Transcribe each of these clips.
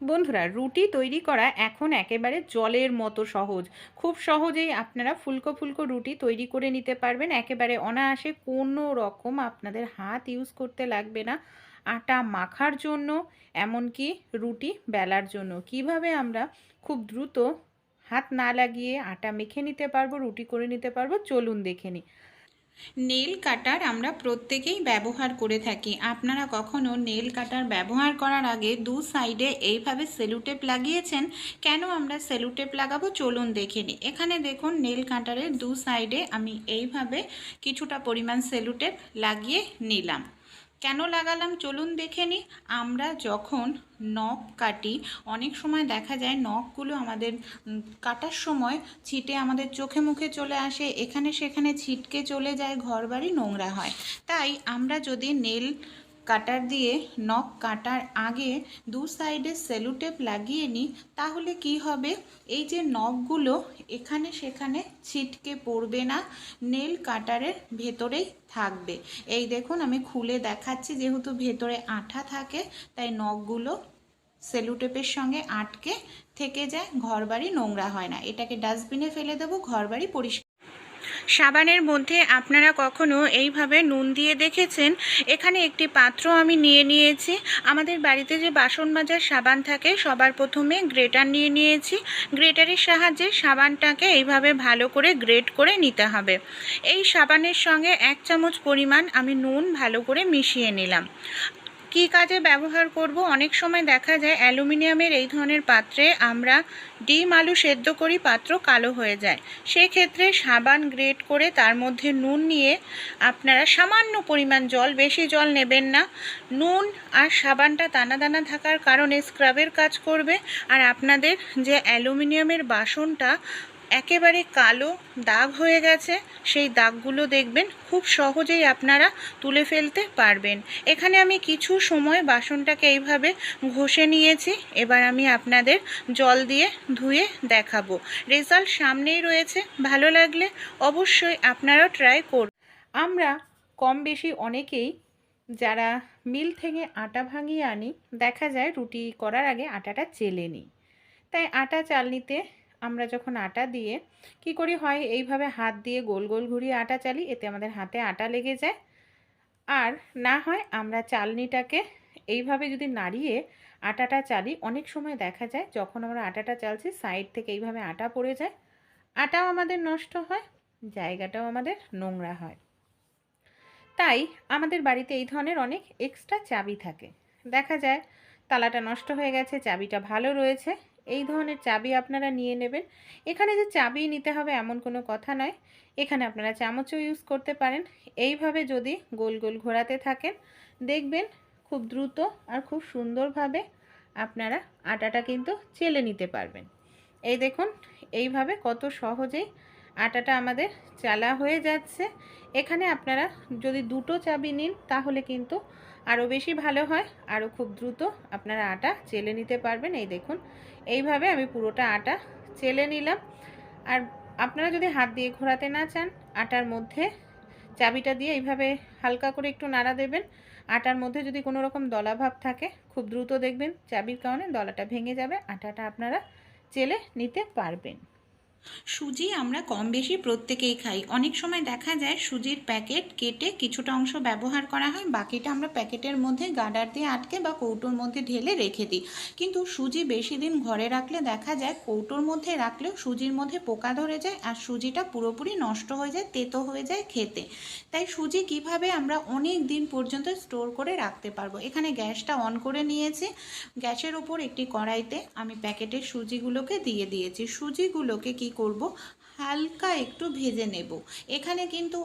বন্ধুরা, রুটি তৈরি করা এখন একেবারে জলের মতো সহজ। খুব সহজেই আপনারা ফুলকো ফুলকো রুটি তৈরি করে নিতে পারবেন। একেবারে অনায়াসে কোনো রকম আপনাদের হাত ইউজ করতে লাগবে না। আটা মাখার জন্য, এমনকি রুটি বেলার জন্য। কীভাবে আমরা খুব দ্রুত হাত না লাগিয়ে আটা মেখে নিতে পারব, রুটি করে নিতে পারব, চলুন দেখে নিই। নেল কাটার আমরা প্রত্যেকেই ব্যবহার করে থাকি। আপনারা কখনো নেল কাটার ব্যবহার করার আগে দু সাইডে এইভাবে সেলুটেপ লাগিয়েছেন? কেন আমরা সেলুটেপ লাগাবো? চলুন দেখে নিই। এখানে দেখুন, নেল কাটারের দু সাইডে আমি এইভাবে কিছুটা পরিমাণ সেলুটেপ লাগিয়ে নিলাম। কেন লাগালাম? চলুন দেখে নিই আমরা যখন নখ কাটি, অনেক সময় দেখা যায় নখগুলো আমাদের কাটার সময় ছিটে আমাদের চোখে মুখে চলে আসে, এখানে সেখানে ছিটকে চলে যায়, ঘরবাড়ি নোংরা হয়। তাই আমরা যদি নেল কাটার দিয়ে নখ কাটার আগে দু সাইডে সেলুটেপ লাগিয়ে নিই, তাহলে কি হবে? এই যে নখগুলো এখানে সেখানে ছিটকে পড়বে না, নেল কাটারের ভেতরেই থাকবে। এই দেখুন, আমি খুলে দেখাচ্ছি, যেহেতু ভেতরে আঠা থাকে, তাই নখগুলো সেলুটেপের সঙ্গে আটকে থেকে যায়, ঘরবাড়ি নোংরা হয় না। এটাকে ডাস্টবিনে ফেলে দেবো, ঘরবাড়ি পরিষ্কার সাবানের মধ্যে আপনারা কখনো এইভাবে নুন দিয়ে দেখেছেন? এখানে একটি পাত্র আমি নিয়ে নিয়েছি। আমাদের বাড়িতে যে বাসন মাজার সাবান থাকে, সবার প্রথমে গ্রেটার নিয়ে নিয়েছি। গ্রেটারের সাহায্যে সাবানটাকে এইভাবে ভালো করে গ্রেট করে নিতে হবে। এই সাবানের সঙ্গে এক চামচ পরিমাণ আমি নুন ভালো করে মিশিয়ে নিলাম। কী কাজে ব্যবহার করব? অনেক সময় দেখা যায় অ্যালুমিনিয়ামের এই ধরনের পাত্রে আমরা ডিম আলু সেদ্ধ করি, পাত্র কালো হয়ে যায়। সেক্ষেত্রে সাবান গ্রেট করে তার মধ্যে নুন নিয়ে আপনারা সামান্য পরিমাণ জল, বেশি জল নেবেন না। নুন আর সাবানটা দানা দানা থাকার কারণে স্ক্রাবের কাজ করবে। আর আপনাদের যে অ্যালুমিনিয়ামের বাসনটা একেবারে কালো দাগ হয়ে গেছে। সেই দাগগুলো দেখবেন, খুব সহজেই আপনারা তুলে ফেলতে পারবেন। এখানে আমি কিছু সময় বাসনটাকে এইভাবে ঘষে নিয়েছি। এবার আমি আপনাদের জল দিয়ে ধুয়ে দেখাবো। রেজাল্ট সামনেই রয়েছে। ভালো লাগলে অবশ্যই আপনারাও ট্রাই করুন। আমরা কম বেশি অনেকেই যারা মিল থেকে আটা ভাঙিয়ে আনি, দেখা যায় রুটি করার আগে আটাটা চেলে নিই। তাই আটা চালনিতে আমরা যখন আটা দিয়ে কি করি? হয় এইভাবে হাত দিয়ে গোল গোল ঘুরিয়ে আটা চালি এতে আমাদের হাতে আটা লেগে যায়। আর না হয় আমরা চালনিটাকে এইভাবে যদি নাড়িয়ে আটাটা চালি, অনেক সময় দেখা যায় যখন আমরা আটাটা চালছি, সাইড থেকে এইভাবে আটা পড়ে যায়। আটাও আমাদের নষ্ট হয়, জায়গাটাও আমাদের নোংরা হয়। তাই আমাদের বাড়িতে এই ধরনের অনেক এক্সট্রা চাবি থাকে। দেখা যায়, তালাটা নষ্ট হয়ে গেছে, চাবিটা ভালো রয়েছে। এই ধরনের চাবি আপনারা নিয়ে নেবেন। এখানে যে চাবি নিতে হবে এমন কোনো কথা নয়। এখানে আপনারা চামচও ইউজ করতে পারেন। এইভাবে যদি গোল গোল ঘোরাতে থাকেন, দেখবেন খুব দ্রুত আর খুব সুন্দরভাবে আপনারা আটাটা কিন্তু চেলে নিতে পারবেন। এই দেখুন, এইভাবে কত সহজেই আটাটা আমাদের চালা হয়ে যাচ্ছে। এখানে আপনারা যদি দুটো চাবি নিন, তাহলে কিন্তু আরও বেশি ভালো হয় আরও খুব দ্রুত আপনারা আটা চেলে নিতে পারবেন। এই দেখুন, এইভাবে আমি পুরোটা আটা চেলে নিলাম। আর আপনারা যদি হাত দিয়ে ঘোরাতে না চান, আটার মধ্যে চাবিটা দিয়ে এইভাবে হালকা করে একটু নাড়া দেবেন। আটার মধ্যে যদি কোনো রকম দলাভাব থাকে, খুব দ্রুত দেখবেন চাবির কারণে দলাটা ভেঙে যাবে, আটাটা আপনারা চেলে নিতে পারবেন। সুজি আমরা কম বেশি প্রত্যেকেই খাই। অনেক সময় দেখা যায় সুজির প্যাকেট কেটে কিছুটা অংশ ব্যবহার করা হয়, বাকিটা আমরা প্যাকেটের মধ্যে গাডার দিয়ে আটকে বা কৌটোর মধ্যে ঢেলে রেখে দিই। কিন্তু সুজি বেশি দিন ঘরে রাখলে দেখা যায় কৌটোর মধ্যে রাখলেও সুজির মধ্যে পোকা ধরে যায় আর সুজিটা পুরোপুরি নষ্ট হয়ে যায়, তেতো হয়ে যায় খেতে। তাই সুজি কীভাবে আমরা অনেক দিন পর্যন্ত স্টোর করে রাখতে পারব? এখানে গ্যাসটা অন করে নিয়েছি। গ্যাসের ওপর একটি কড়াইতে আমি প্যাকেটের সুজিগুলোকে দিয়ে দিয়েছি। সুজিগুলোকে কি করব, হালকা একটু ভেজে নেব। এখানে কিন্তু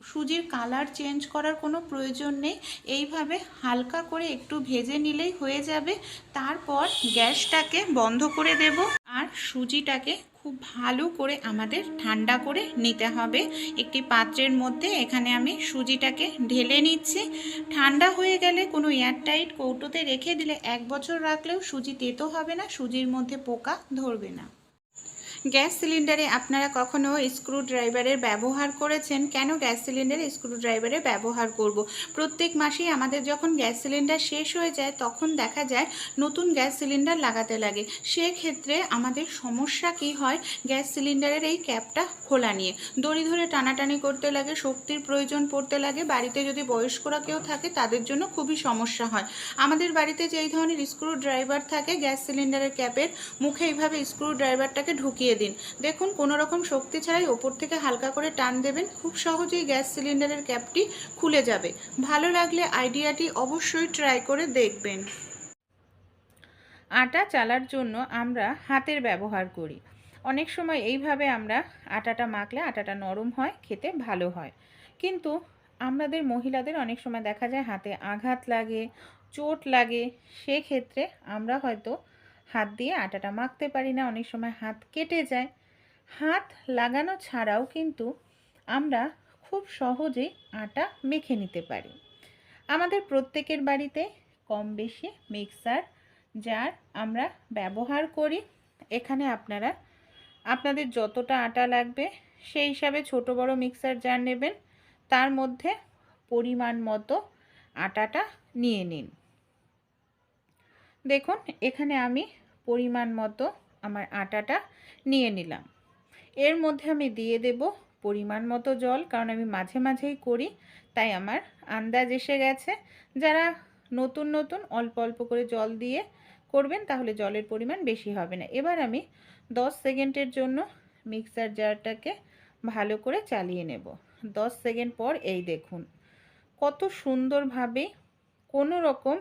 সুজির কালার চেঞ্জ করার কোনো প্রয়োজন নেই। এইভাবে হালকা করে একটু ভেজে নিলেই হয়ে যাবে। তারপর গ্যাসটাকে বন্ধ করে দেব আর সুজিটাকে খুব ভালো করে আমাদের ঠান্ডা করে নিতে হবে। একটি পাত্রের মধ্যে এখানে আমি সুজিটাকে ঢেলে নিচ্ছি। ঠান্ডা হয়ে গেলে কোনো এয়ারটাইট কৌটোতে রেখে দিলে এক বছর রাখলেও সুজি তেতো হবে না, সুজির মধ্যে পোকা ধরবে না। গ্যাস সিলিন্ডারে আপনারা কখনো স্ক্রু ড্রাইভারের ব্যবহার করেছেন? কেন গ্যাস সিলিন্ডারে স্ক্রু ড্রাইভারের ব্যবহার করব। প্রত্যেক মাসেই আমাদের যখন গ্যাস সিলিন্ডার শেষ হয়ে যায়, তখন দেখা যায় নতুন গ্যাস সিলিন্ডার লাগাতে লাগে। সেক্ষেত্রে আমাদের সমস্যা কি হয়? গ্যাস সিলিন্ডারের এই ক্যাপটা খোলা নিয়ে। দড়ি ধরে টানাটানি করতে লাগে, শক্তির প্রয়োজন পড়তে লাগে, বাড়িতে যদি বয়স্করা কেউ থাকে, তাদের জন্য খুবই সমস্যা হয়। আমাদের বাড়িতে যেই ধরনের স্ক্রু ড্রাইভার থাকে, গ্যাস সিলিন্ডারের ক্যাপের মুখে এইভাবে স্ক্রু ড্রাইভারটাকে ঢুকিয়ে দিন। দেখুন কোনো রকম শক্তি ছাড়াই ওপর থেকে হালকা করে টান দেবেন, খুব সহজেই গ্যাস সিলিন্ডারের ক্যাপটি খুলে যাবে। ভালো লাগলে আইডিয়াটি অবশ্যই ট্রাই করে দেখবেন। আটা চালার জন্য আমরা হাতের ব্যবহার করি। অনেক সময় এইভাবে আমরা আটাটা মাখলে আটাটা নরম হয়, খেতে ভালো হয়। কিন্তু আমাদের মহিলাদের অনেক সময় দেখা যায় হাতে আঘাত লাগে, চোট লাগে, সেক্ষেত্রে আমরা হয়তো হাত দিয়ে আটাটা মাখতে পারি না, অনেক সময় হাত কেটে যায়। হাত লাগানো ছাড়াও কিন্তু আমরা খুব সহজেই আটা মেখে নিতে পারি। আমাদের প্রত্যেকের বাড়িতে কম বেশি মিক্সার যার আমরা ব্যবহার করি। এখানে আপনারা, আপনাদের যতটা আটা লাগবে সেই হিসাবে ছোট বড় মিক্সার জার নেবেন। তার মধ্যে পরিমাণ মতো আটাটা নিয়ে নিন। দেখুন, এখানে আমি পরিমাণ মতো আমার আটাটা নিয়ে নিলাম। এর মধ্যে আমি দিয়ে দেব পরিমাণ মতো জল, কারণ আমি মাঝে মাঝেই করি, তাই আমার আন্দাজ এসে গেছে। যারা নতুন নতুন অল্প অল্প করে জল দিয়ে করবেন, তাহলে জলের পরিমাণ বেশি হবে না। এবার আমি 10 সেকেন্ডের জন্য মিক্সার জারটাকে ভালো করে চালিয়ে নেব। 10 সেকেন্ড পর এই দেখুন, কত সুন্দরভাবে কোনো রকম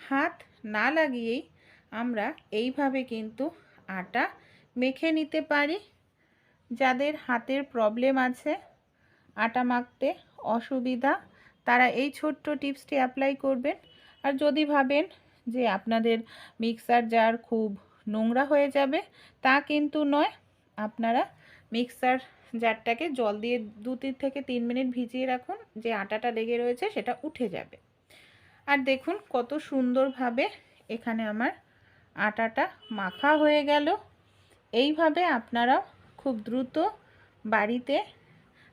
হাত না লাগিয়েই আমরা এইভাবে কিন্তু আটা মেখে নিতে পারি। যাদের হাতের প্রবলেম আছে আটা মাখতে অসুবিধা, তারা এই ছোট্ট টিপসটি অ্যাপ্লাই করবেন। আর যদি ভাবেন যে আপনাদের মিক্সার জার খুব নোংরা হয়ে যাবে, তা কিন্তু নয়। আপনারা মিক্সার জারটাকে জল দিয়ে দু তিন থেকে তিন মিনিট ভিজিয়ে রাখুন, যে আটাটা লেগে রয়েছে সেটা উঠে যাবে। আর দেখুন কত সুন্দরভাবে এখানে আমার আটাটা মাখা হয়ে গেল। এইভাবে আপনারা খুব দ্রুত বাড়িতে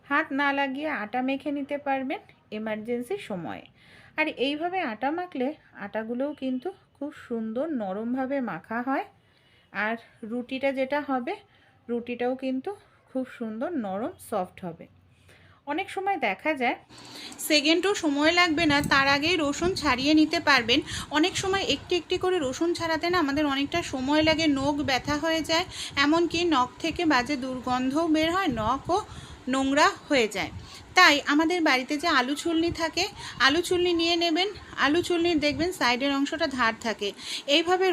হাত না লাগিয়ে আটা মেখে নিতে পারবেন এমার্জেন্সি সময়ে। আর এইভাবে আটা মাখলে আটাগুলোও কিন্তু খুব সুন্দর নরমভাবে মাখা হয়। আর রুটিটা যেটা হবে, রুটিটাও কিন্তু খুব সুন্দর নরম, সফট হবে। অনেক সময় দেখা যায় সেকেন্ডও সময় লাগবে না, তার আগেই রসুন ছাড়িয়ে নিতে পারবেন। অনেক সময় একটি একটি করে রসুন ছাড়াতে না আমাদের অনেকটা সময় লাগে, নখ ব্যথা হয়ে যায়, এমনকি নখ থেকে বাজে দুর্গন্ধও বের হয়, নখও নোংরা হয়ে যায়। তাই আমাদের বাড়িতে যে আলু ছুলনি থাকে, আলু ছুলনি নিয়ে নেবেন, আলু ছুলনির দেখবেন সাইডের অংশটা ধার থাকে। এইভাবে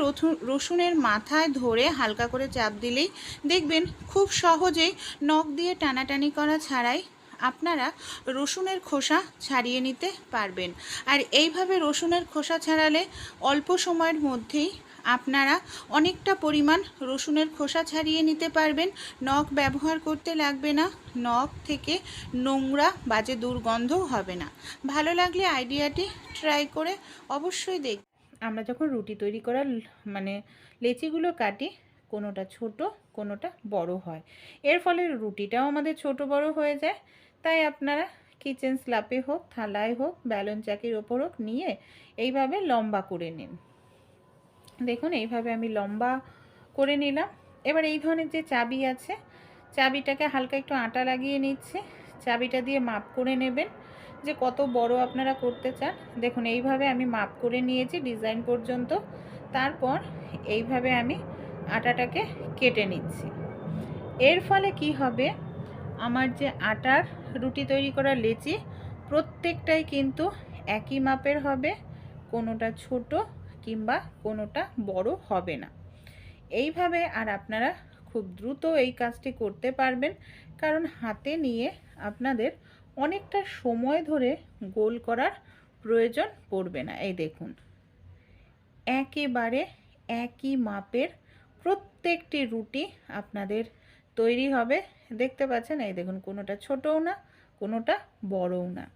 রসুনের মাথায় ধরে হালকা করে চাপ দিলেই দেখবেন খুব সহজেই নখ দিয়ে টানাটানি করা ছাড়াই আপনারা রসুনের খোসা ছাড়িয়ে নিতে পারবেন। আর এইভাবে রসুনের খোসা ছাড়ালে অল্প সময়ের মধ্যেই আপনারা অনেকটা পরিমাণ রসুনের খোসা ছাড়িয়ে নিতে পারবেন। নখ ব্যবহার করতে লাগবে না, নখ থেকে নোংরা বাজে দুর্গন্ধও হবে না। ভালো লাগলে আইডিয়াটি ট্রাই করে অবশ্যই দেখ আমরা যখন রুটি তৈরি করার মানে লেচিগুলো কাটি, কোনোটা ছোট, কোনোটা বড় হয়। এর ফলে রুটিটাও আমাদের ছোট বড় হয়ে যায়। তাই আপনারা কিচেন স্ল্যাপে হোক, থালায় হোক ব্যালন চাকির ওপর হোক নিয়ে এইভাবে লম্বা করে নিন। দেখুন, এইভাবে আমি লম্বা করে নিলাম। এবার এই ধরনের যে চাবি আছে, চাবিটাকে হালকা একটু আটা লাগিয়ে নিচ্ছে। চাবিটা দিয়ে মাপ করে নেবেন যে কত বড় আপনারা করতে চান। দেখুন, এইভাবে আমি মাপ করে নিয়েছি ডিজাইন পর্যন্ত। তারপর এইভাবে আমি আটাটাকে কেটে নিচ্ছি। এর ফলে কি হবে? আমার যে আটার রুটি তৈরি করা লেচি, প্রত্যেকটাই কিন্তু একই মাপের হবে, কোনোটা ছোট কিংবা কোনোটা বড় হবে না। এইভাবে আর আপনারা খুব দ্রুত এই কাজটি করতে পারবেন, কারণ হাতে নিয়ে আপনাদের অনেকটা সময় ধরে গোল করার প্রয়োজন পড়বে না। এই দেখুন, একেবারে একই মাপের প্রত্যেকটি রুটি আপনাদের তৈরি হবে। দেখতে পাচ্ছেন, এই দেখুন, কোনোটা ছোটও না কোনোটা বড়ও না।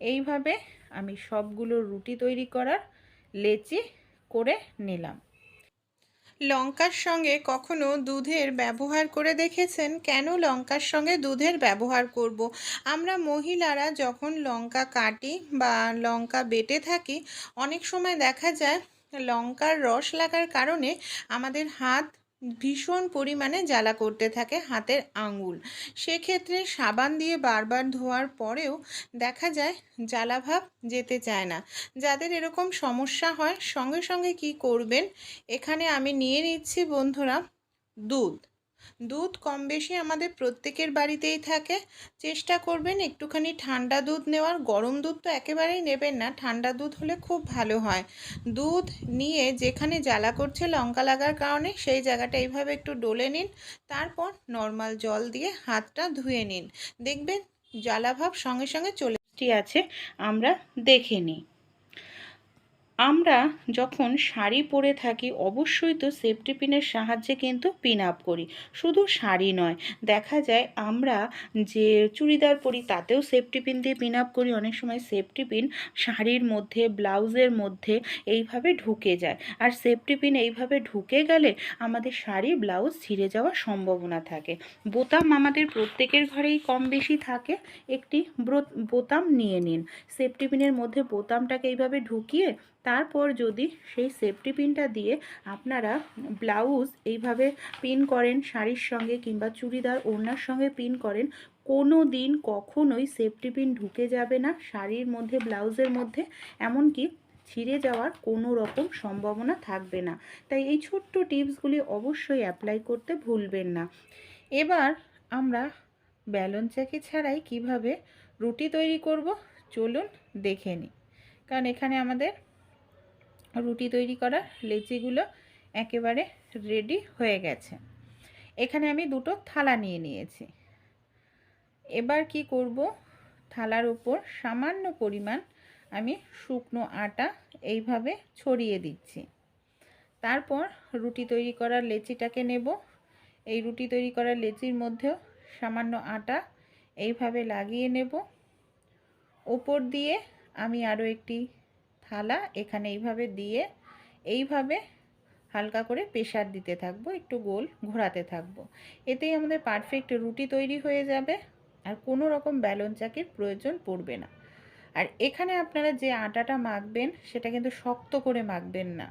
এইভাবে আমি সবগুলো রুটি তৈরি করার লেচি করে নিলাম। লঙ্কার সঙ্গে কখনো দুধের ব্যবহার করে দেখেছেন? কেন লঙ্কার সঙ্গে দুধের ব্যবহার করব। আমরা মহিলারা যখন লঙ্কা কাটি বা লঙ্কা বেটে থাকি, অনেক সময় দেখা যায় লঙ্কার রস লাগার কারণে আমাদের হাত ভীষণ পরিমাণে জ্বালা করতে থাকে হাতের আঙুল। সেক্ষেত্রে সাবান দিয়ে বারবার ধোয়ার পরেও দেখা যায় জ্বালাভাব যেতে চায় না। যাদের এরকম সমস্যা হয়, সঙ্গে সঙ্গে কি করবেন? এখানে আমি নিয়ে নিচ্ছি বন্ধুরা দুধ। দুধ কম বেশি আমাদের প্রত্যেকের বাড়িতেই থাকে। চেষ্টা করবেন একটুখানি ঠান্ডা দুধ নেওয়ার। গরম দুধ তো একেবারেই নেবেন না, ঠান্ডা দুধ হলে খুব ভালো হয়। দুধ নিয়ে যেখানে জ্বালা করছে লঙ্কা লাগার কারণে সেই জায়গাটা এইভাবে একটু ডলে নিন। তারপর নর্মাল জল দিয়ে হাতটা ধুয়ে নিন। দেখবেন জ্বালাভাব সঙ্গে সঙ্গে চলে আছে, আমরা দেখে নিই। আমরা যখন শাড়ি পরে থাকি, অবশ্যই তো সেফটি পিনের সাহায্যে কিন্তু পিন আপ করি। শুধু শাড়ি নয়, দেখা যায় আমরা যে চুড়িদার পরি, তাতেও সেফটি পিন দিয়ে পিন আপ করি। অনেক সময় সেফটি পিন শাড়ির মধ্যে, ব্লাউজের মধ্যে এইভাবে ঢুকে যায়। আর সেফটি পিন এইভাবে ঢুকে গেলে আমাদের শাড়ি, ব্লাউজ ছিঁড়ে যাওয়ার সম্ভাবনা থাকে। বোতাম আমাদের প্রত্যেকের ঘরেই কম বেশি থাকে। একটি বোতাম নিয়ে নিন। সেফটি পিনের মধ্যে বোতামটাকে এইভাবে ঢুকিয়ে তারপর যদি সেই সেফটি পিনটা দিয়ে আপনারা ব্লাউজ এইভাবে পিন করেন, শাড়ির সঙ্গে কিংবা চুড়িদার, ওড়নার সঙ্গে পিন করেন, কোনো দিন কখনোই সেফটি পিন ঢুকে যাবে না শাড়ির মধ্যে ব্লাউজের মধ্যে। এমনকি ছিঁড়ে যাওয়ার কোনো রকম সম্ভাবনা থাকবে না। তাই এই ছোট্ট টিপসগুলি অবশ্যই অ্যাপ্লাই করতে ভুলবেন না। এবার আমরা ব্যালন চাকি ছাড়াই কীভাবে রুটি তৈরি করব, চলুন দেখে নিই। কারণ এখানে আমাদের রুটি তৈরি করার লেচিগুলো একেবারে রেডি হয়ে গেছে। এখানে আমি দুটো থালা নিয়ে নিয়েছি। এবার কি করব? থালার উপর সামান্য পরিমাণ আমি শুকনো আটা এইভাবে ছড়িয়ে দিচ্ছি। তারপর রুটি তৈরি করার লেচিটাকে নেব। এই রুটি তৈরি করার লেচির মধ্যেও সামান্য আটা এইভাবে লাগিয়ে নেব। ওপর দিয়ে আমি আরও একটি থালা এখানে এইভাবে দিয়ে এইভাবে হালকা করে প্রেশার দিতে থাকব, একটু গোল ঘোরাতে থাকব। এতেই আমাদের পারফেক্ট রুটি তৈরি হয়ে যাবে আর কোনো রকম ব্যালন চাকির প্রয়োজন পড়বে না। আর এখানে আপনারা যে আটাটা মাখবেন সেটা কিন্তু শক্ত করে মাখবেন না।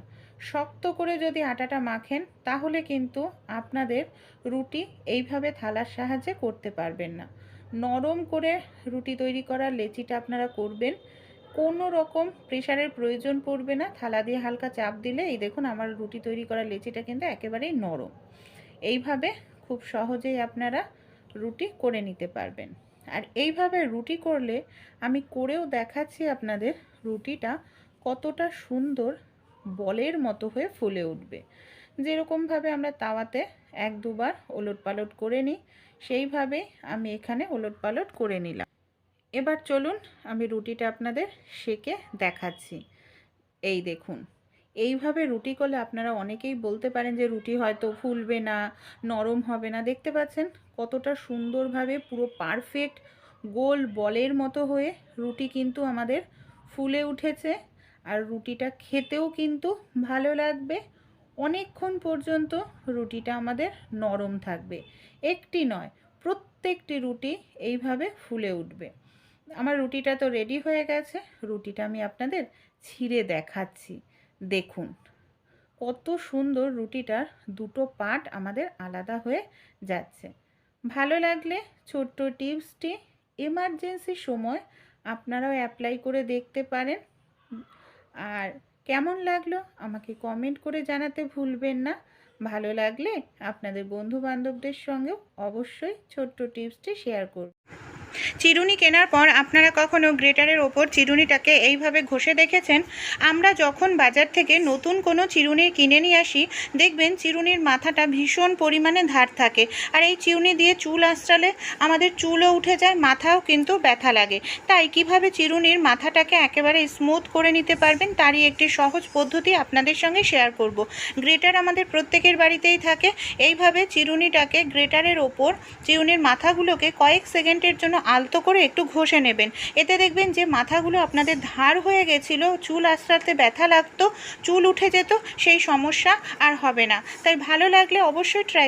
শক্ত করে যদি আটাটা মাখেন তাহলে কিন্তু আপনাদের রুটি এইভাবে থালার সাহায্যে করতে পারবেন না। নরম করে রুটি তৈরি করার লেচিটা আপনারা করবেন কোনো রকম প্রেশারের প্রয়োজন পড়বে না। থালা দিয়ে হালকা চাপ দিলে, এই দেখুন আমার রুটি তৈরি করা লেচিটা কিন্তু একেবারেই নরম। এইভাবে খুব সহজেই আপনারা রুটি করে নিতে পারবেন। আর এইভাবে রুটি করলে আমি করেও দেখাচ্ছি আপনাদের রুটিটা কতটা সুন্দর বলের মতো হয়ে ফুলে উঠবে। যেরকমভাবে আমরা তাওয়াতে এক দুবার ওলট পালট করে নিই, সেইভাবেই আমি এখানে ওলট পালট করে নিলাম। এবার চলুন আমি রুটিটা আপনাদের সেকে দেখাচ্ছি। এই দেখুন, এইভাবে রুটি করলে আপনারা অনেকেই বলতে পারেন যে রুটি হয়তো ফুলবে না, নরম হবে না। দেখতে পাচ্ছেন কতটা সুন্দরভাবে পুরো পারফেক্ট গোল বলের মতো হয়ে রুটি কিন্তু আমাদের ফুলে উঠেছে। আর রুটিটা খেতেও কিন্তু ভালো লাগবে। অনেকক্ষণ পর্যন্ত রুটিটা আমাদের নরম থাকবে। একটি নয়, প্রত্যেকটি রুটি এইভাবে ফুলে উঠবে। আমার রুটিটা তো রেডি হয়ে গেছে। রুটিটা আমি আপনাদের ছিঁড়ে দেখাচ্ছি। দেখুন, কত সুন্দর রুটিটার দুটো পার্ট আমাদের আলাদা হয়ে যাচ্ছে। ভালো লাগলে ছোট্ট টিপসটি এমার্জেন্সি সময় আপনারাও অ্যাপ্লাই করে দেখতে পারেন। আর কেমন লাগল আমাকে কমেন্ট করে জানাতে ভুলবেন না। ভালো লাগলে আপনাদের বন্ধু বান্ধবদের সঙ্গেও অবশ্যই ছোট্ট টিপসটি শেয়ার করুন। চিরুনি কেনার পর আপনারা কখনো গ্রেটারের ওপর চিরুনিটাকে এইভাবে ঘষে দেখেছেন? আমরা যখন বাজার থেকে নতুন কোনো চিরুনি কিনে নিয়ে আসি, দেখবেন চিরুনির মাথাটা ভীষণ পরিমাণে ধার থাকে। আর এই চিরুনি দিয়ে চুল আঁচড়ালে আমাদের চুলও উঠে যায়, মাথাও কিন্তু ব্যথা লাগে। তাই কীভাবে চিরুনির মাথাটাকে একেবারে স্মুথ করে নিতে পারবেন, তারই একটি সহজ পদ্ধতি আপনাদের সঙ্গে শেয়ার করব। গ্রেটার আমাদের প্রত্যেকের বাড়িতেই থাকে। এইভাবে চিরুনিটাকে গ্রেটারের ওপর, চিরুনির মাথাগুলোকে কয়েক সেকেন্ডের জন্য আলতো করে একটু ঘষে নেবেন। এতে দেখবেন যে মাথাগুলো আপনাদের ধার হয়ে গেছিল, চুল আস্তে আস্তে ব্যথা লাগতো, চুল উঠে যেত, সেই সমস্যা আর হবে না। তাই ভালো লাগলে অবশ্যই ট্রাই